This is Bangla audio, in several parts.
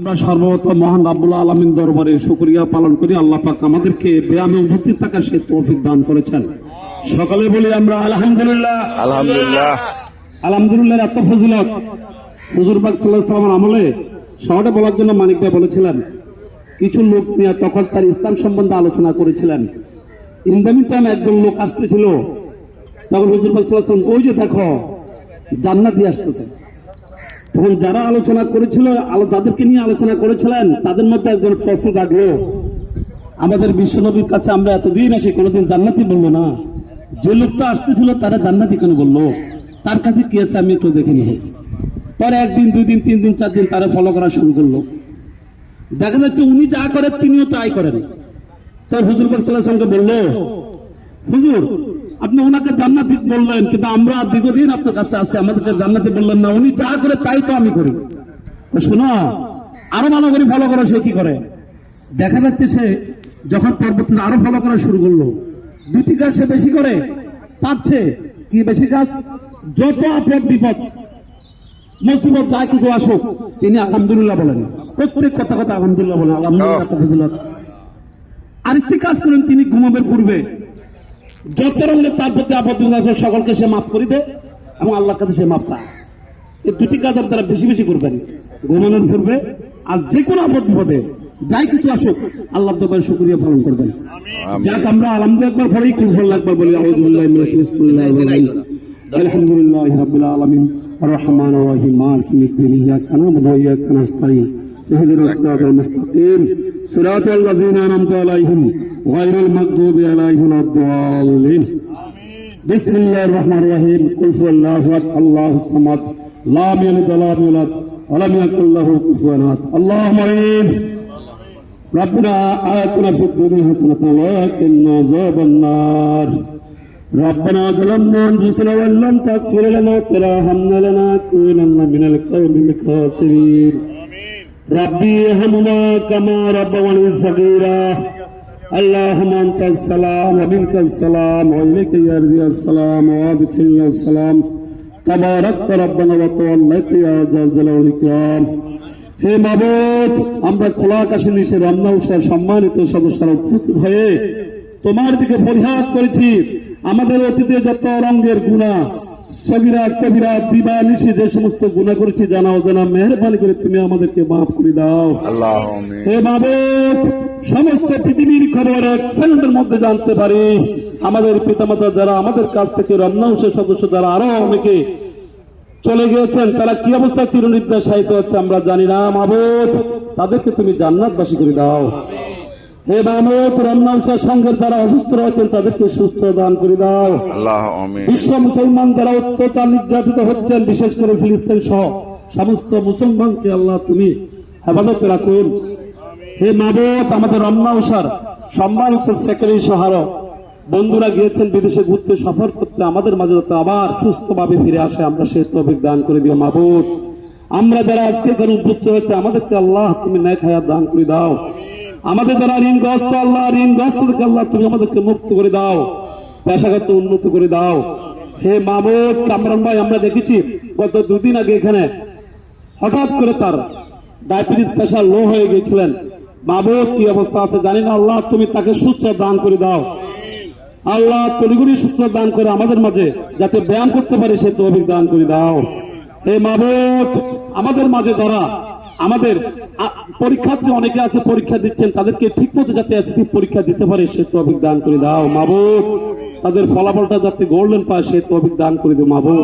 আমরা সর্বপ্রথম মহান রাব্বুল আলমিন দরবারে শুকরিয়া পালন করি। আল্লাহ পাক আমাদেরকে ব্যায়ামে উপস্থিত থাকার সে তৌফিক দান করেছেন। সকালে বলি আমরা আলহামদুলিল্লাহ। আলহামদুলিল্লাহ। আলহামদুলিল্লাহ এত ফজিলত। হুজুর পাক সাল্লাহ আমলে শহরে বলার জন্য মানিক ভাই বলেছিলেন কিছু লোক নিয়ে তখন তার ইসলাম সম্বন্ধে আলোচনা করেছিলেন। ইন্দামি টাইম একজন লোক আসতেছিল তখন হুজুর পাক সাল্লাহ ওই যে দেখো জান্নাতি আসতেছে। তখন যারা আলোচনা করেছিল যাদেরকে নিয়ে আলোচনা করেছিলেন, তাদের মধ্যে একজন প্রশ্ন থাকল আমাদের বিশ্বনবীর কাছে আমরা এতদিন আসি কোনোদিন জান্নাতি বলল না। যে লোকটা আসতেছিল, তারা জান্নাতি কেন বলল? তার কাছে কি আছে আমি একটু দেখে নিই পরে একদিন দুই দিন তিন দিন চার দিন তারা ফলো করা শুরু করল। দেখা যাচ্ছে উনি যা করেন তিনিও তাই করেন। তাই হুজুর সাল্লাহামকে বলল হুজুর আপনি ওনাকে জান্নাতি বললেন কিন্তু আমরা দীর্ঘদিন আপনার কাছে আছি আমাদেরকে জান্নাতি বললেন না। উনি যা করে তাই তো আমি করি। শোনো আরও ভালো করে ফলো করো সে কি করে? দেখা যাচ্ছে সে যখন পরবর্তীতে আরও ফলো করা শুরু করল দুটি কাজ সে বেশি করে পাচ্ছে। কি বেশি কাজ যত আপদ বিপদ মুসিবত যা কিছু আসুক তিনি আলহামদুলিল্লাহ বলেন। প্রত্যেক কথা কথা আলহামদুলিল্লাহ বলেন। আলহামদুলিল্লাহ আরেকটি কাজ করেন তিনি ঘুমাবের পূর্বে যত রঙের তার প্রতি আপত্তি আছে সকলকে সে মাফ করি দে এবং আল্লাহর কাছে সে মাফ চায়। এই দুটি কাজ তারা বেশি বেশি করবেন ঘুমানোর পূর্বে আর যে কোনো আপত্তি হবে যাই কিছু আসুক আল্লাহ দরবারে শুকরিয়া পালন করবেন। যাক আমরা আলহামদুলিল্লাহ একবার পরেই কুলফল একবার বলি আউযুবিল্লাহি মিনাশ শাইতানির রাজিম। আলহামদুলিল্লাহি রাব্বিল আলামিন। আর রহমান রহিম মালিক ইয়াকা না'বুদু ওয়া ইয়াকা নাস্তাইন ইহদিনাস সিরাতাল মুস্তাকিম। صراط الذين أنعمت عليهم غير المغضوب عليهم ولا الضالين بسم الله الرحمن الرحيم قل هو الله احد الله الصمد لم يلد ولم يولد ولم يكن له كفوا احد اللهم امين ربنا آتنا في الدنيا حسنة وقنا عذاب النار ربنا ظلمنا أنفسنا وإن لم تغفر لنا وترحمنا لنكونن من القوم الخاسرين ربي ارحمنا كما ربوني صغيرا اللهم انت السلام ومنك السلام واليك يرجع السلام وادخلنا السلام تبارك ربنا وتوليت يا ذا الجلال والاكرام হে মাবুদ আমরা খোলা আকাশের নিচে রমনা উৎসব সম্মানিত সদস্যরা উপস্থিত হয়ে তোমার দিকে পরিহার করেছি আমাদের অতীতে যত রঙের গুণা সবিরা কবিরা দিবা নিশি যে সমস্ত গুণা করেছি জানা অজানা মেহরবানি করে তুমি আমাদেরকে মাফ করে দাও। আল্লাহ হে মাবুদ সমস্ত পৃথিবীর খবর এক সেকেন্ডের মধ্যে জানতে পারি। আমাদের পিতামাতা যারা আমাদের কাছ থেকে রমনাংশের সদস্য যারা আরও অনেকে চলে গিয়েছেন তারা কি অবস্থা সাহিত্য হচ্ছে আমরা জানি না। মাবুদ তাদেরকে তুমি জান্নাতবাসী করে দাও। হে মামুদ সংঘের যারা অসুস্থ রয়েছেন তাদেরকে সুস্থ দান করে দাও। আল্লাহ বিশ্ব মুসলমান যারা অত্যাচার নির্যাতিত হচ্ছেন বিশেষ করে ফিলিস্তিন সহ সমস্ত মুসলমানকে আল্লাহ তুমি হেফাজত রাখুন। হে মাবত আমাদের রমনা সম্মানিত সেক্রেটারি সহার বন্ধুরা গিয়েছেন বিদেশে ঘুরতে সফর করতে আমাদের মাঝে যাতে আবার সুস্থভাবে ফিরে আসে আমরা সে তৌফিক দান করে দিও মাবুদ। আমরা যারা আজকে এখানে উপস্থিত হচ্ছে আমাদেরকে আল্লাহ তুমি ন্যায় দান করে দাও। আমাদের যারা ঋণগ্রস্ত আল্লাহ ঋণগ্রস্ত আল্লাহ, তুমি আমাদেরকে মুক্ত করে দাও, পেশাগত উন্নত করে দাও। হে মামুদ, কামরান ভাই, আমরা দেখেছি গত দুদিন আগে এখানে হঠাৎ করে তার ডায়াবেটিস প্রেশার লো হয়ে গেছিলেন মামুদ, কি অবস্থা আছে জানি না। আল্লাহ, তুমি তাকে সূত্র দান করে দাও। আল্লাহ তলিগুড়ি সূত্র দান করে আমাদের মাঝে যাতে ব্যায়াম করতে পারে, সে তৌফিক দান করে দাও। হে মাবুদ আমাদের মাঝে যারা আমাদের পরীক্ষার্থী অনেকে আছে, পরীক্ষা দিচ্ছেন, তাদেরকে ঠিক মতো যাতে পরীক্ষা দিতে পারে, সে তবিক দান করে দাও মাবু তাদের ফলাফলটা যাতে গোল্ডেন পায়, সে তবিক দান করে দাও মাবু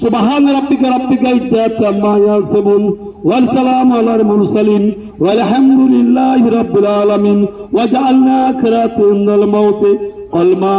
সুবহান রাব্বিকা রাব্বিকা ইজ্জাত আম্মা ইয়াসিবুন ওয়া সালামু আলাল মুরসালিন। ওয়া আলহামদুলিল্লাহি রাব্বিল আলামিন। ওয়া জাআলনা আখিরাতাল মাউত। কলমা